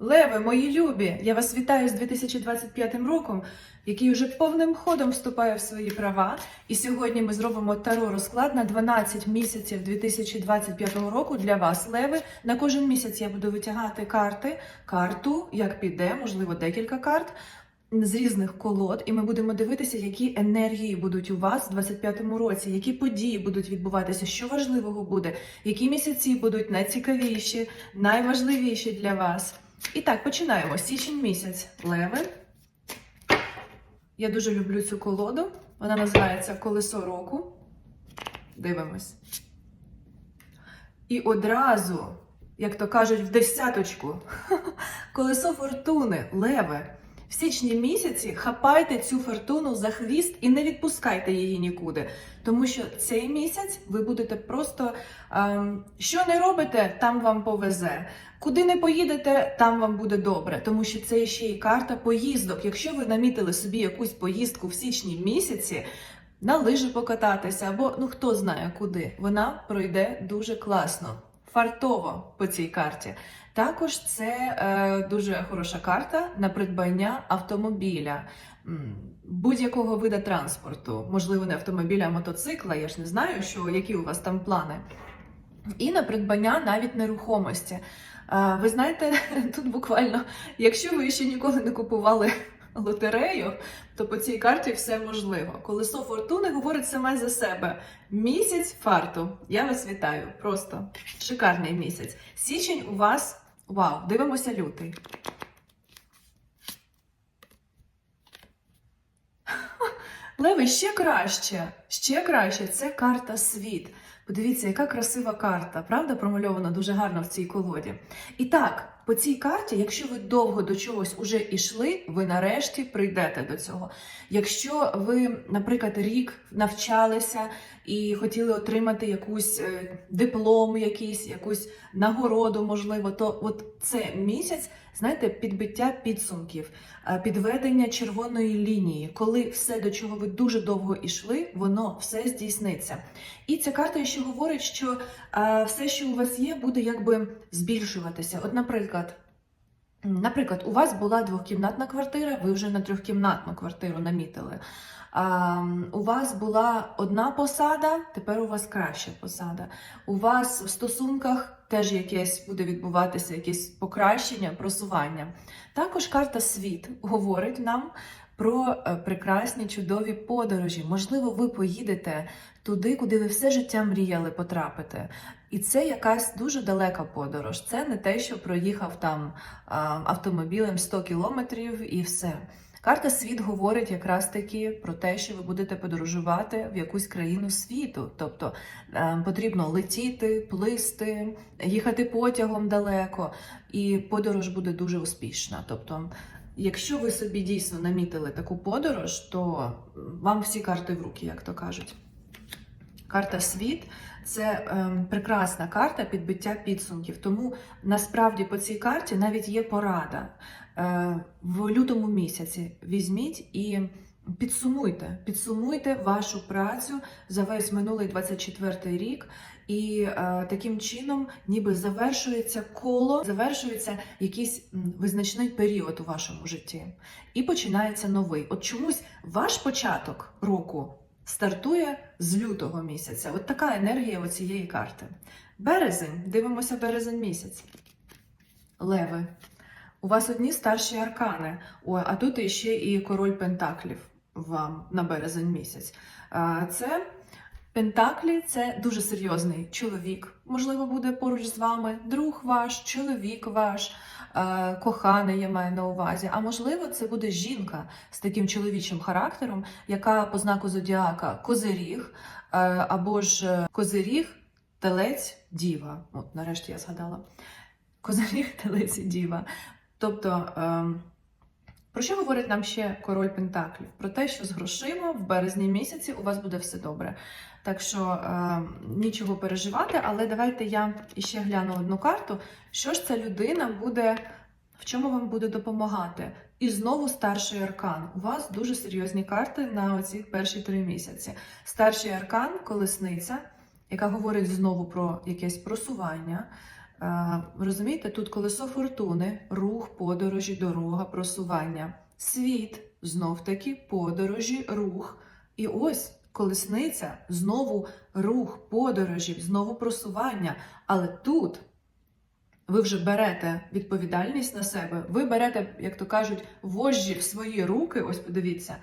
Леви, мої любі, я вас вітаю з 2025 роком, який вже повним ходом вступає в свої права. І сьогодні ми зробимо таро розклад на 12 місяців 2025 року для вас, Леви. На кожен місяць я буду витягати карти, карту, як піде, можливо, декілька карт. З різних колод, і ми будемо дивитися, які енергії будуть у вас в 25-му році, які події будуть відбуватися, що важливого буде, які місяці будуть найцікавіші, найважливіші для вас. І так, починаємо. Січень місяць. Леви. Я дуже люблю цю колоду. Вона називається Колесо року. Дивимось. І одразу, як то кажуть, в десяточку. Колесо фортуни, леви. В січні місяці хапайте цю фортуну за хвіст і не відпускайте її нікуди. Тому що цей місяць ви будете просто ем, що не робите, там вам повезе. Куди не поїдете, там вам буде добре, тому що це ще й карта поїздок. Якщо ви намітили собі якусь поїздку в січні місяці, на лижі покататися або ну хто знає куди, вона пройде дуже класно, фартово по цій карті. Також це е, дуже хороша карта на придбання автомобіля. Будь-якого вида транспорту, можливо, не автомобіля, а мотоцикла. Я ж не знаю, що які у вас там плани. І на придбання навіть нерухомості. А, Ви знаєте, тут буквально, якщо ви ще ніколи не купували лотерею, то по цій карті все можливо. Колесо фортуни говорить саме за себе. Місяць фарту. Я вас вітаю. Просто шикарний місяць. Січень у вас вау, дивимося лютий. Леви, ще краще, ще краще. Це карта світ. Подивіться, яка красива карта, правда, промальована дуже гарно в цій колоді. І так, по цій карті, якщо ви довго до чогось уже ішли, ви нарешті прийдете до цього. Якщо ви, наприклад, рік навчалися і хотіли отримати якусь е, диплом, якийсь, якусь нагороду, можливо, то от це місяць, знаєте, підбиття підсумків, е, підведення червоної лінії, коли все, до чого ви дуже довго ішли, воно все здійсниться. І ця карта ще говорить, що е, все, що у вас є, буде якби збільшуватися. От, наприклад. Наприклад, у вас була двохкімнатна квартира, ви вже на трьохкімнатну квартиру намітили. А, у вас була одна посада, тепер у вас краща посада. У вас в стосунках теж якесь буде відбуватися якесь покращення, просування. Також карта світ говорить нам про е, прекрасні чудові подорожі. Можливо, ви поїдете туди, куди ви все життя мріяли потрапити. І це якась дуже далека подорож. Це не те, що проїхав там автомобілем 100 кілометрів і все. Карта світ говорить якраз таки про те, що ви будете подорожувати в якусь країну світу. Тобто е, потрібно летіти, плисти, їхати потягом далеко, і подорож буде дуже успішна. Тобто, якщо ви собі дійсно намітили таку подорож, то вам всі карти в руки, як то кажуть. Карта світ це ем, прекрасна карта підбиття підсумків. Тому насправді по цій карті навіть є порада. Е, в лютому місяці візьміть і підсумуйте, підсумуйте вашу працю за весь минулий 24 рік. І е, таким чином, ніби завершується коло, завершується якийсь визначний період у вашому житті, і починається новий. От чомусь ваш початок року стартує з лютого місяця. От така енергія у цієї карти. Березень, дивимося березень місяць. Леви. У вас одні старші аркани. А тут іще і король Пентаклів вам на березень місяць. А, Це Пентаклі це дуже серйозний чоловік. Можливо, буде поруч з вами друг ваш, чоловік ваш, е, коханий, я маю на увазі. А можливо, це буде жінка з таким чоловічим характером, яка по знаку зодіака козиріг, е, або ж е, козиріг, телець, діва. От, нарешті я згадала. Козиріг, телець діва. Тобто. Про що говорить нам ще король Пентаклів? Про те, що з грошима в березні місяці у вас буде все добре. Так що е, нічого переживати, але давайте я іще гляну одну карту. Що ж ця людина буде, в чому вам буде допомагати? І знову старший аркан. У вас дуже серйозні карти на оці перші три місяці. Старший аркан колесниця, яка говорить знову про якесь просування. Е, Розумієте, тут колесо фортуни, рух, подорожі, дорога, просування. Світ знов таки подорожі, рух. І ось колесниця, знову рух, подорожі, знову просування. Але тут ви вже берете відповідальність на себе, ви берете, як то кажуть, вожжі в свої руки, ось подивіться,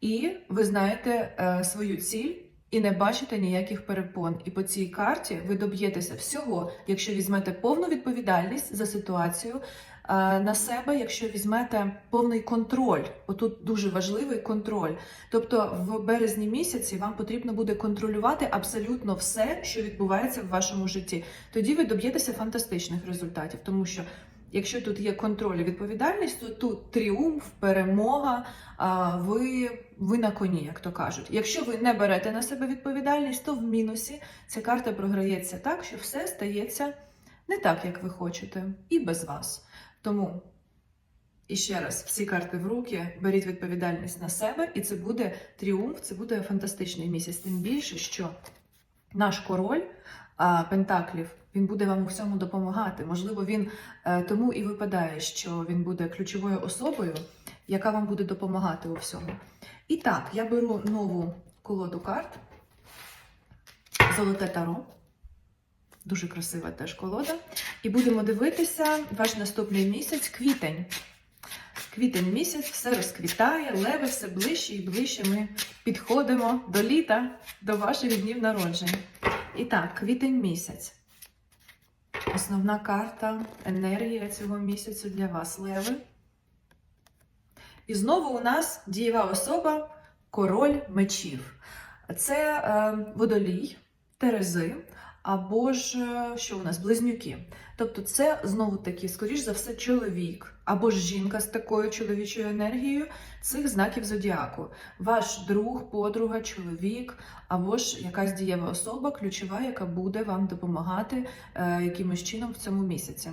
і ви знаєте е, свою ціль. І не бачите ніяких перепон. І по цій карті ви доб'єтеся всього, якщо візьмете повну відповідальність за ситуацію е, на себе, якщо візьмете повний контроль. Отут дуже важливий контроль. Тобто, в березні місяці вам потрібно буде контролювати абсолютно все, що відбувається в вашому житті. Тоді ви доб'єтеся фантастичних результатів, тому що. Якщо тут є контроль і відповідальність, то тут тріумф, перемога, ви, ви на коні, як то кажуть. Якщо ви не берете на себе відповідальність, то в мінусі ця карта програється так, що все стається не так, як ви хочете, і без вас. Тому і ще раз, всі карти в руки, беріть відповідальність на себе, і це буде тріумф, це буде фантастичний місяць. Тим більше, що наш король а, Пентаклів. Він буде вам у всьому допомагати. Можливо, він е, тому і випадає, що він буде ключовою особою, яка вам буде допомагати у всьому. І так, я беру нову колоду карт. Золоте таро. Дуже красива теж колода. І будемо дивитися ваш наступний місяць, квітень. Квітень місяць, все розквітає, леви все ближче і ближче ми підходимо до літа, до ваших днів народження. І так, квітень місяць. Основна карта, енергія цього місяцю для вас, леви. І знову у нас дієва особа, король мечів. Це е, водолій, терези, або ж е, що у нас близнюки. Тобто, це знову таки, скоріш за все, чоловік або ж жінка з такою чоловічою енергією цих знаків зодіаку. Ваш друг, подруга, чоловік, або ж якась дієва особа, ключова, яка буде вам допомагати е, якимось чином в цьому місяці.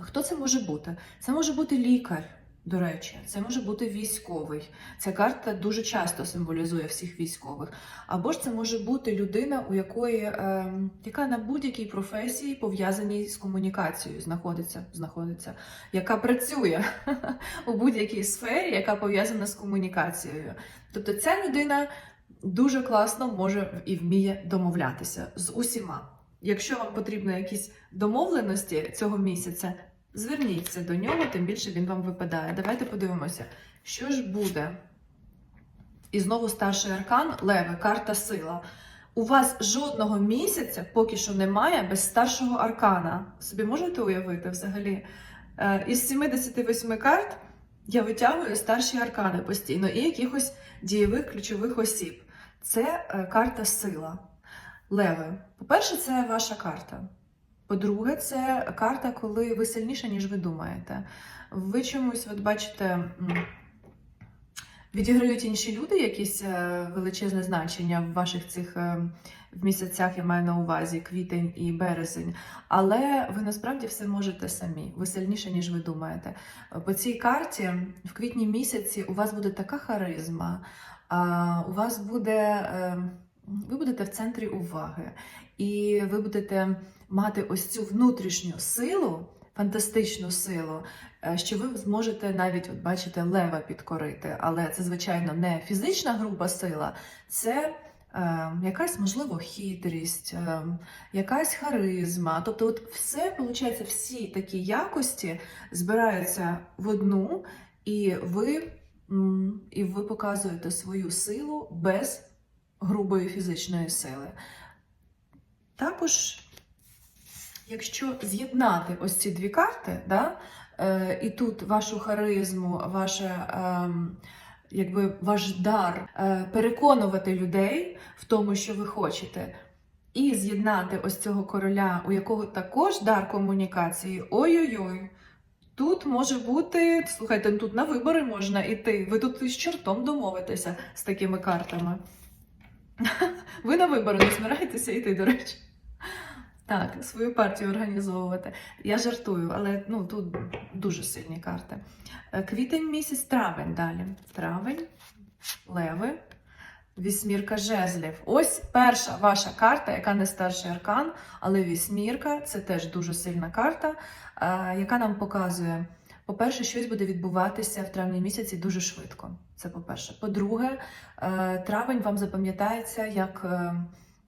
Хто це може бути? Це може бути лікар. До речі, це може бути військовий. Ця карта дуже часто символізує всіх військових. Або ж це може бути людина, у якої е, яка на будь-якій професії пов'язаній з комунікацією знаходиться, знаходиться, яка працює у будь-якій сфері, яка пов'язана з комунікацією. Тобто ця людина дуже класно може і вміє домовлятися з усіма. Якщо вам потрібні якісь домовленості цього місяця, зверніться до нього, тим більше він вам випадає. Давайте подивимося, що ж буде. І знову старший аркан Леви, карта сила. У вас жодного місяця поки що немає без старшого аркана. Собі можете уявити взагалі? Е, Із 78 карт я витягую старші аркани постійно і якихось дієвих ключових осіб. Це е, карта сила. Леви. По-перше, це ваша карта. По-друге, це карта, коли ви сильніше, ніж ви думаєте. Ви чомусь, от бачите, відіграють інші люди якісь е, величезне значення в ваших цих е, в місяцях, я маю на увазі квітень і березень. Але ви насправді все можете самі. Ви сильніше, ніж ви думаєте. По цій карті в квітні місяці у вас буде така харизма, у вас буде. е, Ви будете в центрі уваги, і ви будете мати ось цю внутрішню силу, фантастичну силу, е, що ви зможете навіть, от бачите, лева підкорити. Але це, звичайно, не фізична груба сила, це е, якась, можливо, хитрість, е, якась харизма. Тобто, от все, виходить, всі такі якості збираються в одну, і ви, і ви показуєте свою силу без грубої фізичної сили. Також, якщо з'єднати ось ці дві карти, да, е, і тут вашу харизму, ваше, е, якби ваш дар е, переконувати людей в тому, що ви хочете, і з'єднати ось цього короля, у якого також дар комунікації, ой-ой-ой. Тут може бути, слухайте, тут на вибори можна йти. Ви тут із чортом домовитеся з такими картами. Ви на вибори не збираєтеся йти, до речі. Так, свою партію організовувати. Я жартую, але ну, тут дуже сильні карти. Е, Квітень місяць, травень далі. Травень, леви. Вісьмірка жезлів. Ось перша ваша карта, яка не старший аркан, але вісьмірка це теж дуже сильна карта, е, яка нам показує. По-перше, щось буде відбуватися в травні місяці дуже швидко. Це по-перше. По-друге, е, травень вам запам'ятається як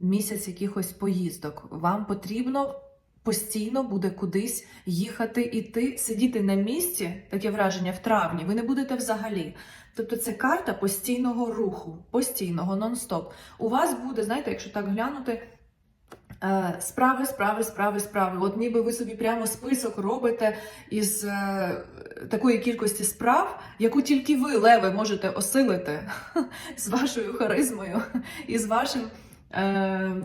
місяць якихось поїздок. Вам потрібно постійно буде кудись їхати, іти, сидіти на місці, таке враження в травні, ви не будете взагалі. Тобто це карта постійного руху, постійного, нон-стоп. У вас буде, знаєте, якщо так глянути. е, Справи, справи, справи, справи. От ніби ви собі прямо список робите із е, такої кількості справ, яку тільки ви, леви, можете осилити з вашою харизмою і з, вашим,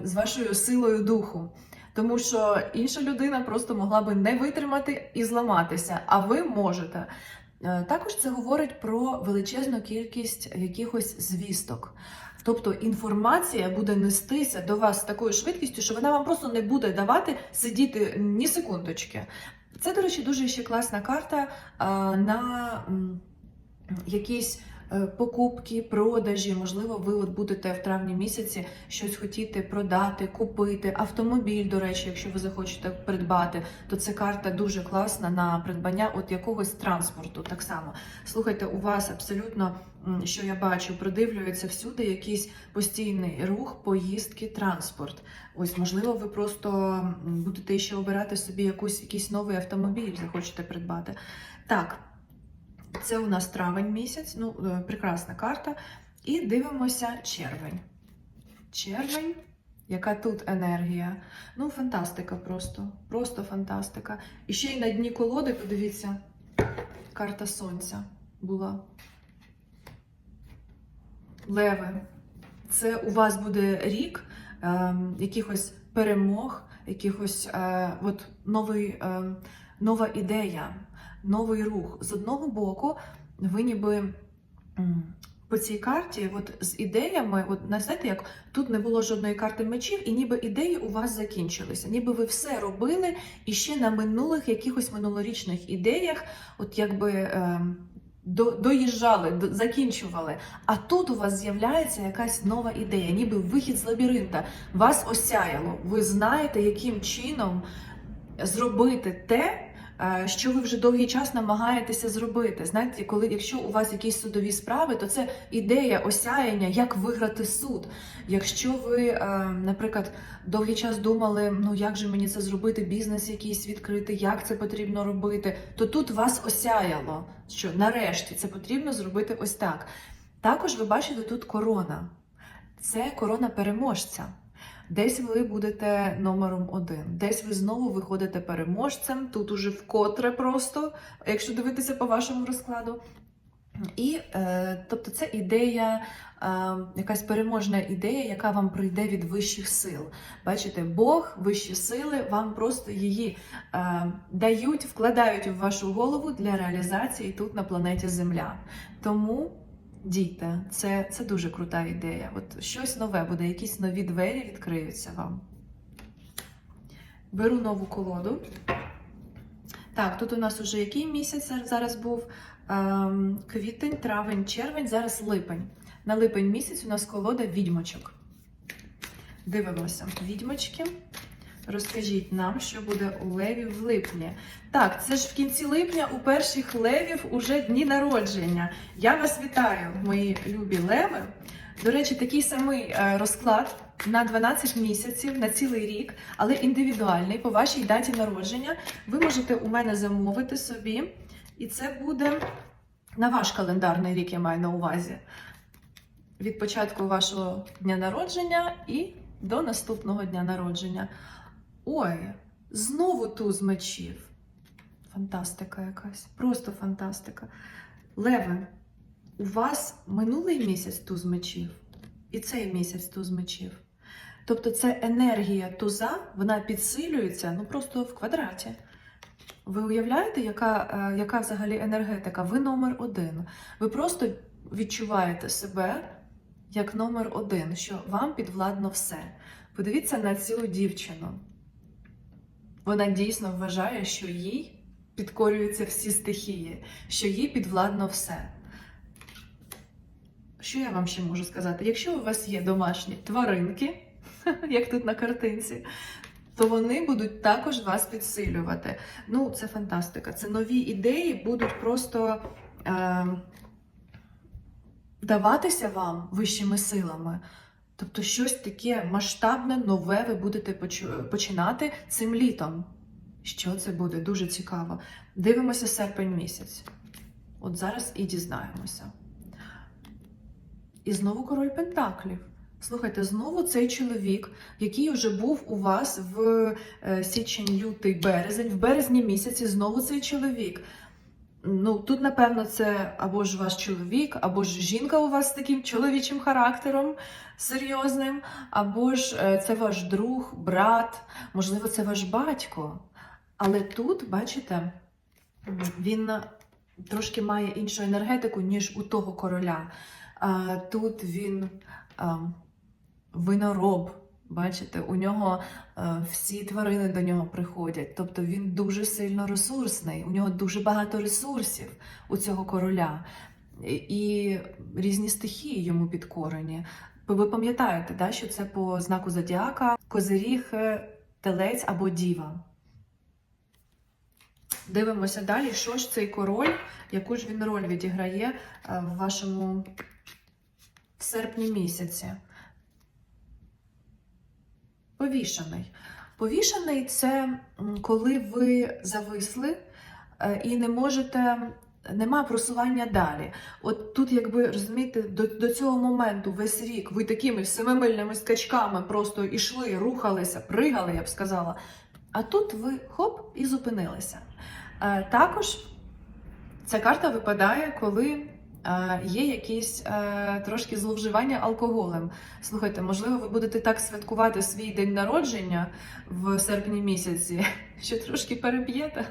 з вашою силою духу. Тому що інша людина просто могла би не витримати і зламатися, а ви можете. Е, Також це говорить про величезну кількість якихось звісток. Тобто інформація буде нестися до вас з такою швидкістю, що вона вам просто не буде давати сидіти ні секундочки. Це, до речі, дуже ще класна карта а, на м, якісь е, покупки, продажі. Можливо, ви от будете в травні місяці щось хотіти продати, купити. Автомобіль, до речі, якщо ви захочете придбати, то це карта дуже класна на придбання от якогось транспорту. Так само слухайте, у вас абсолютно, що я бачу, продивлюється всюди якийсь постійний рух, поїздки, транспорт. Ось, можливо, ви просто будете ще обирати собі якусь якийсь новий автомобіль, захочете придбати. Так. Це у нас травень місяць, ну, е, прекрасна карта. І дивимося червень. Червень, яка тут енергія? Ну, фантастика просто. Просто фантастика. І ще й на дні колоди, подивіться, карта сонця була. Леви. Це у вас буде рік е, якихось перемог, якихось е, от новий, е, нова ідея новий рух. З одного боку, ви ніби по цій карті, от з ідеями, от знаєте, як тут не було жодної карти мечів, і ніби ідеї у вас закінчилися. Ніби ви все робили і ще на минулих якихось минулорічних ідеях, от якби. ем, до- Доїжджали, до- закінчували. А тут у вас з'являється якась нова ідея, ніби вихід з лабіринта. Вас осяяло. Ви знаєте, яким чином зробити те, е, що ви вже довгий час намагаєтеся зробити. Знаєте, коли якщо у вас якісь судові справи, то це ідея осяяння, як виграти суд. Якщо ви, е, наприклад, довгий час думали, ну як же мені це зробити, бізнес якийсь відкрити, як це потрібно робити, то тут вас осяяло. Що нарешті це потрібно зробити ось так. Також ви бачите тут корона. Це корона переможця. Десь ви будете номером один, десь ви знову виходите переможцем. Тут уже вкотре просто, якщо дивитися по вашому розкладу. І е, тобто це ідея, е, якась переможна ідея, яка вам прийде від вищих сил. Бачите, Бог, вищі сили вам просто її е, дають, вкладають в вашу голову для реалізації тут на планеті Земля. Тому дійте, це, це дуже крута ідея. От щось нове буде, якісь нові двері відкриються вам. Беру нову колоду. Так, тут у нас уже який місяць зараз був? Ем, квітень, травень, червень, зараз липень. На липень місяць у нас колода відьмочок. Дивимося, відьмочки. Розкажіть нам, що буде у левів в липні. Так, це ж в кінці липня у перших левів уже дні народження. Я вас вітаю, мої любі леви. До речі, такий самий е, розклад на 12 місяців, на цілий рік, але індивідуальний по вашій даті народження. Ви можете у мене замовити собі, і це буде на ваш календарний рік, я маю на увазі. Від початку вашого дня народження і до наступного дня народження. Ой, знову туз мечів. Фантастика якась, просто фантастика. Леве, у вас минулий місяць туз мечів, і цей місяць туз мечів. Тобто це енергія туза, вона підсилюється ну просто в квадраті. Ви уявляєте, яка, е, яка взагалі енергетика? Ви номер один. Ви просто відчуваєте себе як номер один, що вам підвладно все. Подивіться на цю дівчину. Вона дійсно вважає, що їй підкорюються всі стихії, що їй підвладно все. що я вам ще можу сказати? Якщо у вас є домашні тваринки, як тут на картинці, то вони будуть також вас підсилювати. Ну, це фантастика. Це нові ідеї будуть просто е, даватися вам вищими силами. Тобто щось таке масштабне, нове ви будете починати цим літом. Що це буде? Дуже цікаво. Дивимося серпень місяць. От зараз і дізнаємося. І знову король Пентаклів. Слухайте, знову цей чоловік, який вже був у вас в е, січень, лютий, березень, в березні місяці знову цей чоловік. Ну, тут, напевно, це або ж ваш чоловік, або ж жінка у вас з таким чоловічим характером серйозним, або ж е, це ваш друг, брат, можливо, це ваш батько. Але тут, бачите, він трошки має іншу енергетику, ніж у того короля. Тут він винороб. Бачите, у нього е, всі тварини до нього приходять. Тобто він дуже сильно ресурсний, у нього дуже багато ресурсів у цього короля. І, різні стихії йому підкорені. Ви пам'ятаєте, да, що це по знаку зодіака козиріг, е, телець або діва. Дивимося далі, що ж цей король, яку ж він роль відіграє е, в вашому в серпні місяці. Повішений. Повішений це коли ви зависли е, і не можете, нема просування далі. От тут, якби розумієте, до, до цього моменту весь рік ви такими семимильними скачками просто йшли, рухалися, пригали, я б сказала. А тут ви хоп і зупинилися. Е, Також ця карта випадає, коли є якісь е, трошки зловживання алкоголем. Слухайте, можливо, ви будете так святкувати свій день народження в серпні місяці, що трошки переб'єте.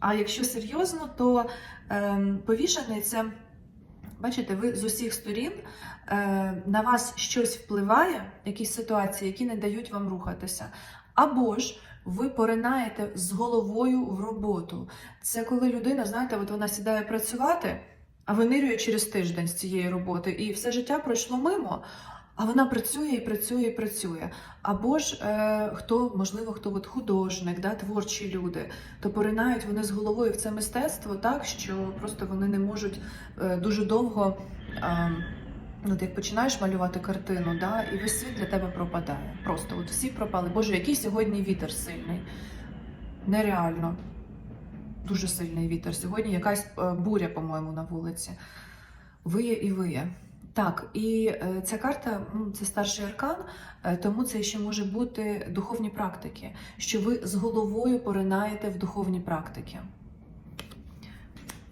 А якщо серйозно, то е, повішений це, бачите, ви з усіх сторін е, на вас щось впливає, якісь ситуації, які не дають вам рухатися. Або ж ви поринаєте з головою в роботу. Це коли людина, знаєте, от вона сідає працювати, а винирює через тиждень з цієї роботи, і все життя пройшло мимо. А вона працює і працює і працює. Або ж е, хто, можливо, хто от художник, да, творчі люди, то поринають вони з головою в це мистецтво так, що просто вони не можуть е, дуже довго. Е, Ну, от як починаєш малювати картину, да, і весь світ для тебе пропадає. Просто от всі пропали. Боже, який сьогодні вітер сильний. Нереально. Дуже сильний вітер. Сьогодні якась е, буря, по-моєму, на вулиці. Виє і виє. Так, і е, ця карта це старший аркан, е, тому це ще може бути духовні практики, що ви з головою поринаєте в духовні практики.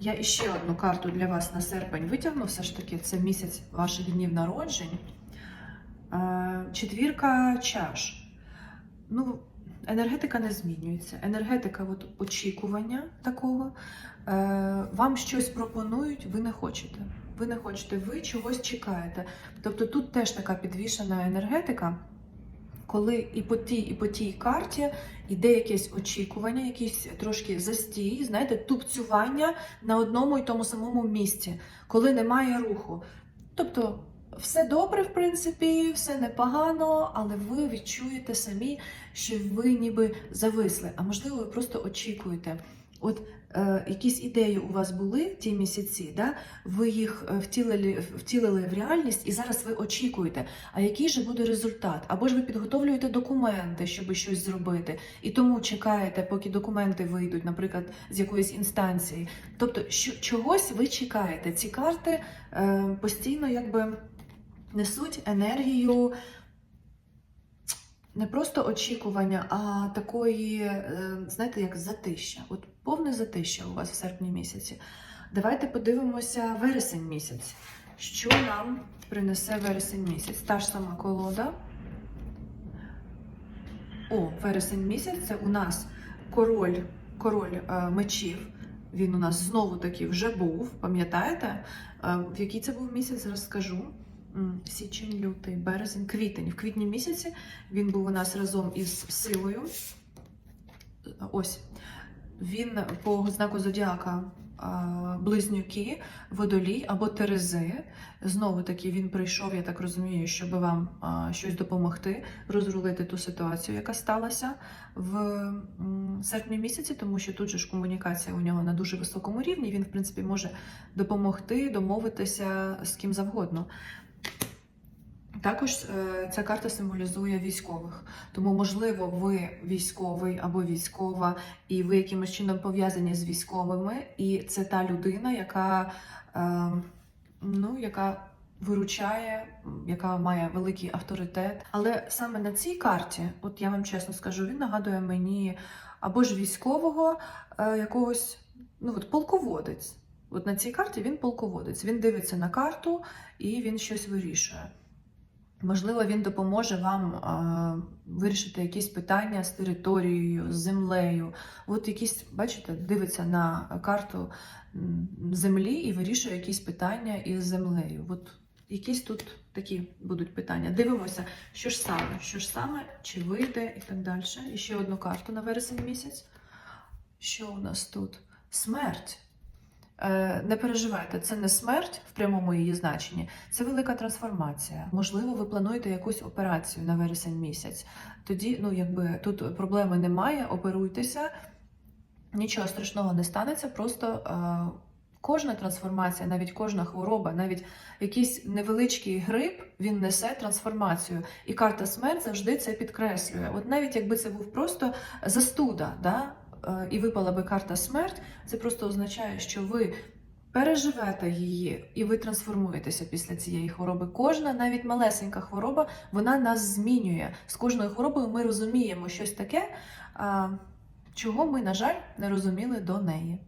Я іще одну карту для вас на серпень витягну, все ж таки, це місяць ваших днів народжень. Четвірка чаш. Ну, енергетика не змінюється. Енергетика от, очікування такого. Е, Вам щось пропонують, ви не хочете. Ви не хочете, ви чогось чекаєте. Тобто тут теж така підвішена енергетика, коли і по тій, і по тій карті іде якесь очікування, якийсь трошки застій, знаєте, тупцювання на одному і тому самому місці, коли немає руху. Тобто, все добре, в принципі, все непогано, але ви відчуєте самі, що ви ніби зависли, а можливо, ви просто очікуєте. От е, якісь ідеї у вас були ті місяці, да? ви їх е, втілили, втілили в реальність, і зараз ви очікуєте, а який же буде результат? Або ж ви підготовлюєте документи, щоб щось зробити, і тому чекаєте, поки документи вийдуть, наприклад, з якоїсь інстанції. Тобто, що, чогось ви чекаєте. Ці карти е, постійно якби несуть енергію. Не просто очікування, а такої, е, знаєте, як затища. От повне затища у вас в серпні місяці. Давайте подивимося вересень місяць. Що нам принесе вересень місяць? Та ж сама колода. О, вересень місяць це у нас король, король е, мечів. Він у нас знову таки вже був, пам'ятаєте? Е, в який це був місяць. М, Січень, лютий, березень, квітень. В квітні місяці він був у нас разом із силою. Ось. Він по знаку зодіака близнюки, водолій або терези. Знову таки він прийшов, я так розумію, щоб вам щось допомогти розрулити ту ситуацію, яка сталася в серпні місяці, тому що тут же ж комунікація у нього на дуже високому рівні. Він, в принципі, може допомогти, домовитися з ким завгодно. Також е, ця карта символізує військових. Тому, можливо, ви військовий або військова, і ви якимось чином пов'язані з військовими, і це та людина, яка, е, ну, яка виручає, яка має великий авторитет. Але саме на цій карті, от я вам чесно скажу, він нагадує мені або ж військового е, якогось, ну от полководець. От на цій карті він полководець. Він дивиться на карту і він щось вирішує. Можливо, він допоможе вам а, вирішити якісь питання з територією, з землею. От якісь, бачите, дивиться на карту землі і вирішує якісь питання із землею. От якісь тут такі будуть питання. Дивимося, що ж саме, що ж саме, чи вийде і так далі. І ще одну карту на вересень місяць. Що у нас тут? Смерть. Е, Не переживайте, це не смерть в прямому її значенні, це велика трансформація. Можливо, ви плануєте якусь операцію на вересень місяць. Тоді, ну якби тут проблеми немає, оперуйтеся, нічого страшного не станеться. Просто е, кожна трансформація, навіть кожна хвороба, навіть якийсь невеличкий грип, він несе трансформацію. І карта смерть завжди це підкреслює. От навіть якби це був просто застуда, да? Е, і випала би карта смерть, це просто означає, що ви переживете її і ви трансформуєтеся після цієї хвороби. Кожна, навіть малесенька хвороба, вона нас змінює. З кожною хворобою ми розуміємо щось таке, чого ми, на жаль, не розуміли до неї.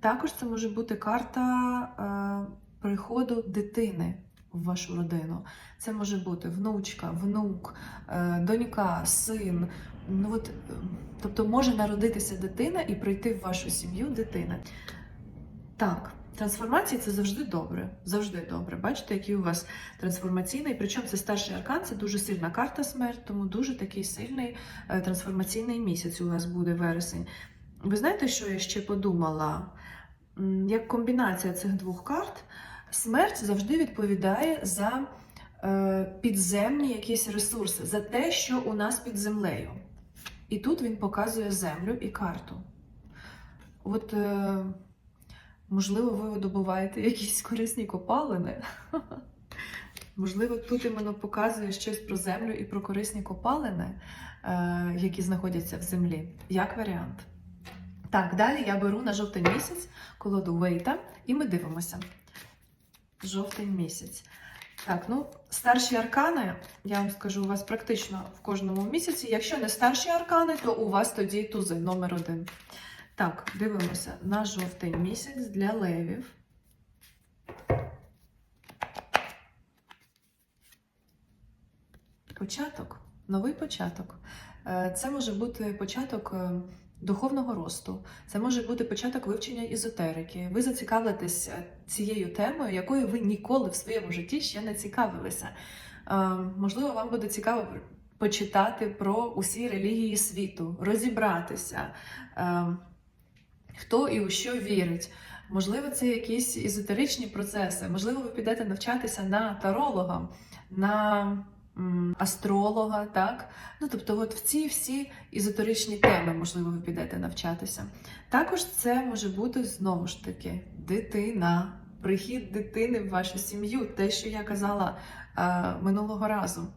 Також це може бути карта приходу дитини в вашу родину. Це може бути внучка, внук, е, донька, син. Ну от, тобто може народитися дитина і прийти в вашу сім'ю дитина. Так, трансформації це завжди добре. Завжди добре. Бачите, який у вас трансформаційний. Причому це старший аркан, це дуже сильна карта смерть, тому дуже такий сильний е, трансформаційний місяць у вас буде вересень. Ви знаєте, що я ще подумала? Як комбінація цих двох карт, смерть завжди відповідає за е, підземні якісь ресурси, за те, що у нас під землею. І тут він показує землю і карту. От, е, можливо, ви видобуваєте якісь корисні копалини. Можливо, тут іменно показує щось про землю і про корисні копалини, е, які знаходяться в землі, як варіант. Так, далі я беру на жовтень місяць колоду Вейта і ми дивимося. Жовтень місяць. Так, ну, старші аркани, я вам скажу, у вас практично в кожному місяці. Якщо не старші аркани, то у вас тоді тузи номер один. Так, дивимося на жовтень місяць для левів. Початок, новий початок. Е, Це може бути початок е, духовного росту, це може бути початок вивчення ізотерики. Ви зацікавитесь е, цією темою, якою ви ніколи в своєму житті ще не цікавилися. Е, Можливо, вам буде цікаво почитати про усі релігії світу, розібратися, е, хто і у що вірить. Можливо, це якісь езотеричні процеси, можливо, ви підете навчатися на таролога, на астролога, так? Ну, тобто, от в ці всі езотеричні теми, можливо, ви підете навчатися. Також це може бути знову ж таки дитина, прихід дитини в вашу сім'ю, те, що я казала е, минулого разу.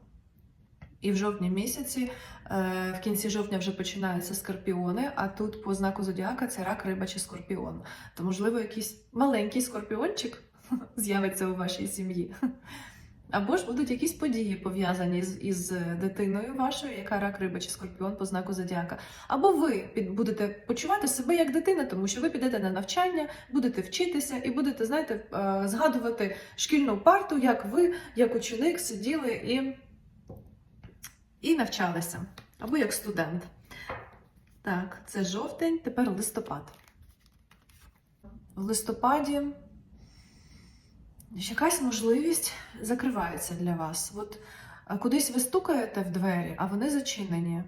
І в жовтні місяці, е, в кінці жовтня вже починаються скорпіони, а тут по знаку зодіака це рак, риба чи скорпіон. То, можливо, якийсь маленький скорпіончик з'явиться у вашій сім'ї. Або ж будуть якісь події пов'язані з із дитиною вашою, яка рак, риба чи скорпіон по знаку зодіака. Або ви будете почувати себе як дитина, тому що ви підете на навчання, будете вчитися і будете, знаєте, е, згадувати шкільну парту, як ви, як ученик, сиділи і і навчалися. Або як студент. Так, це жовтень, тепер листопад. В листопаді якась можливість закривається для вас. От кудись ви стукаєте в двері, а вони зачинені.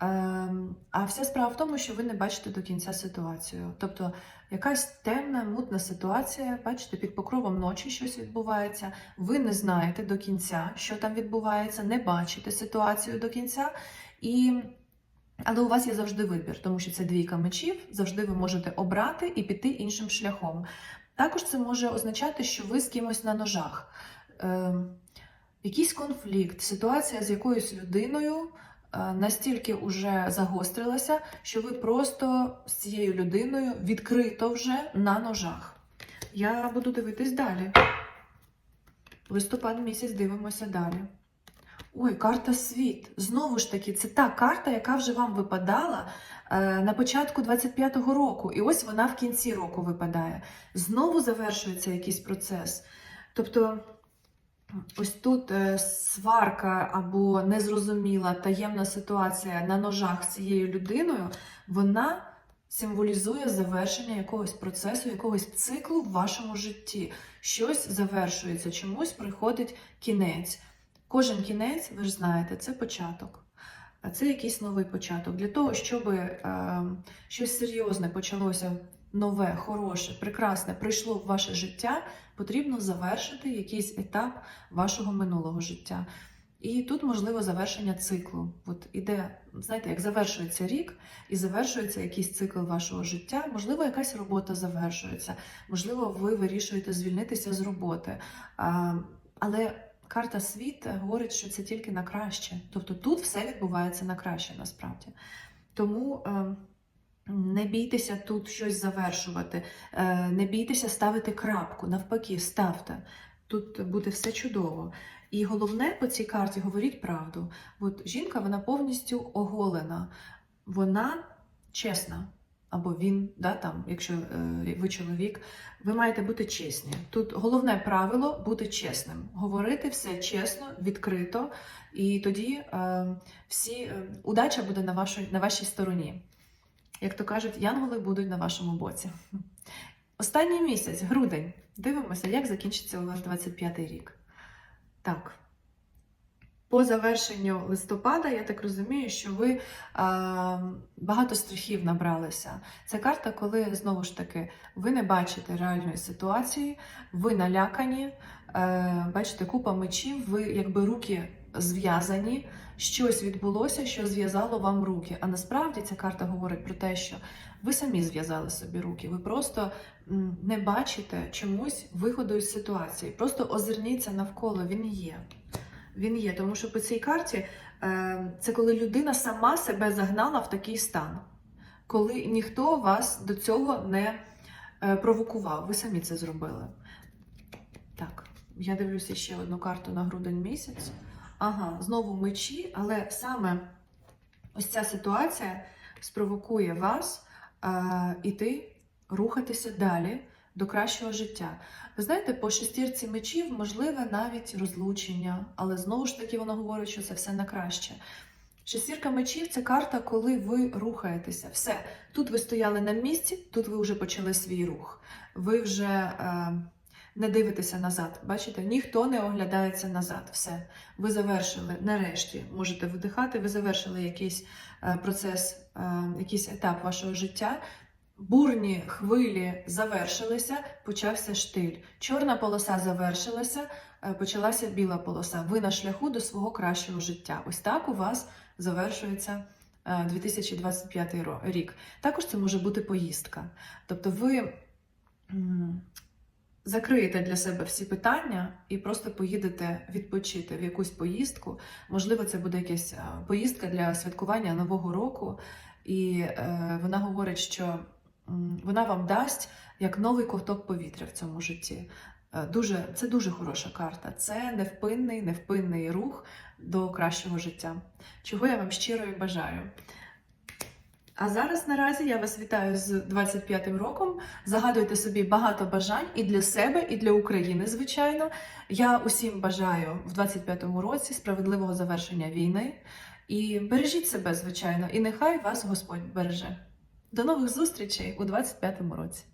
Ем, А вся справа в тому, що ви не бачите до кінця ситуацію. Тобто якась темна, мутна ситуація, бачите, під покровом ночі щось відбувається. Ви не знаєте до кінця, що там відбувається, не бачите ситуацію до кінця. І... Але у вас є завжди вибір, тому що це двійка мечів, завжди ви можете обрати і піти іншим шляхом. Також це може означати, що ви з кимось на ножах. Ем, якийсь конфлікт, ситуація з якоюсь людиною е, настільки вже загострилася, що ви просто з цією людиною відкрито вже на ножах. Я буду дивитись далі. Листопад місяць дивимося далі. Ой, карта світ. Знову ж таки, це та карта, яка вже вам випадала е, на початку 25-го року. І ось вона в кінці року випадає. Знову завершується якийсь процес. Тобто, ось тут е, сварка або незрозуміла таємна ситуація на ножах з цією людиною, вона символізує завершення якогось процесу, якогось циклу в вашому житті. Щось завершується, чомусь приходить кінець. Кожен кінець, ви ж знаєте, це початок. Це якийсь новий початок. Для того, щоб е, щось серйозне почалося, нове, хороше, прекрасне прийшло в ваше життя, потрібно завершити якийсь етап вашого минулого життя. І тут можливо завершення циклу. От іде, знаєте, як завершується рік і завершується якийсь цикл вашого життя. Можливо, якась робота завершується, можливо, ви вирішуєте звільнитися з роботи. А, але карта світ говорить, що це тільки на краще. Тобто тут все відбувається на краще насправді. Тому е, не бійтеся тут щось завершувати, е, не бійтеся ставити крапку, навпаки, ставте. Тут буде все чудово. І головне по цій карті говоріть правду. От жінка вона повністю оголена, вона чесна. Або він, да, там, якщо е, ви чоловік, ви маєте бути чесні. Тут головне правило бути чесним, говорити все чесно, відкрито, і тоді е, всі е, удача буде на, вашій, на вашій стороні. Як то кажуть, янголи будуть на вашому боці. Останній місяць, грудень. Дивимося, як закінчиться у вас 25-й рік. Так. По завершенню листопада, я так розумію, що ви а, багато страхів набралися. Це карта, коли знову ж таки ви не бачите реальної ситуації, ви налякані, е, бачите, купа мечів, ви якби руки зв'язані, щось відбулося, що зв'язало вам руки. А насправді ця карта говорить про те, що ви самі зв'язали собі руки, ви просто не бачите чомусь виходу із ситуації. Просто озирніться навколо, він є. Він є, тому що по цій карті е, це коли людина сама себе загнала в такий стан, коли ніхто вас до цього не е, провокував. Ви самі це зробили. Так, я дивлюся ще одну карту на грудень місяць. Ага, знову мечі, але саме ось ця ситуація спровокує вас е, іти, рухатися далі до кращого життя. Ви знаєте, по шестірці мечів можливе навіть розлучення, але знову ж таки воно говорить, що це все на краще. Шестірка мечів це карта, коли ви рухаєтеся. Все, тут ви стояли на місці, тут ви вже почали свій рух. Ви вже е, не дивитеся назад. Бачите, ніхто не оглядається назад. Все, ви завершили. Нарешті можете видихати, ви завершили якийсь е, процес, е, якийсь етап вашого життя. Бурні хвилі завершилися, почався штиль. Чорна полоса завершилася, е, почалася біла полоса. Ви на шляху до свого кращого життя. Ось так у вас завершується е, 2025 рік. Також це може бути поїздка. Тобто ви закриєте для себе всі питання і просто поїдете відпочити в якусь поїздку. Можливо, це буде якась е, поїздка для святкування Нового року. І е, вона говорить, що вона вам дасть як новий ковток повітря в цьому житті. Е, Дуже, це дуже хороша карта. Це невпинний, невпинний рух до кращого життя, чого я вам щиро і бажаю. А зараз наразі я вас вітаю з 25-м роком. Загадуйте собі багато бажань і для себе, і для України, звичайно. Я усім бажаю в 25-му році справедливого завершення війни. І бережіть себе, звичайно, і нехай вас Господь береже. До нових зустрічей у 25-му році.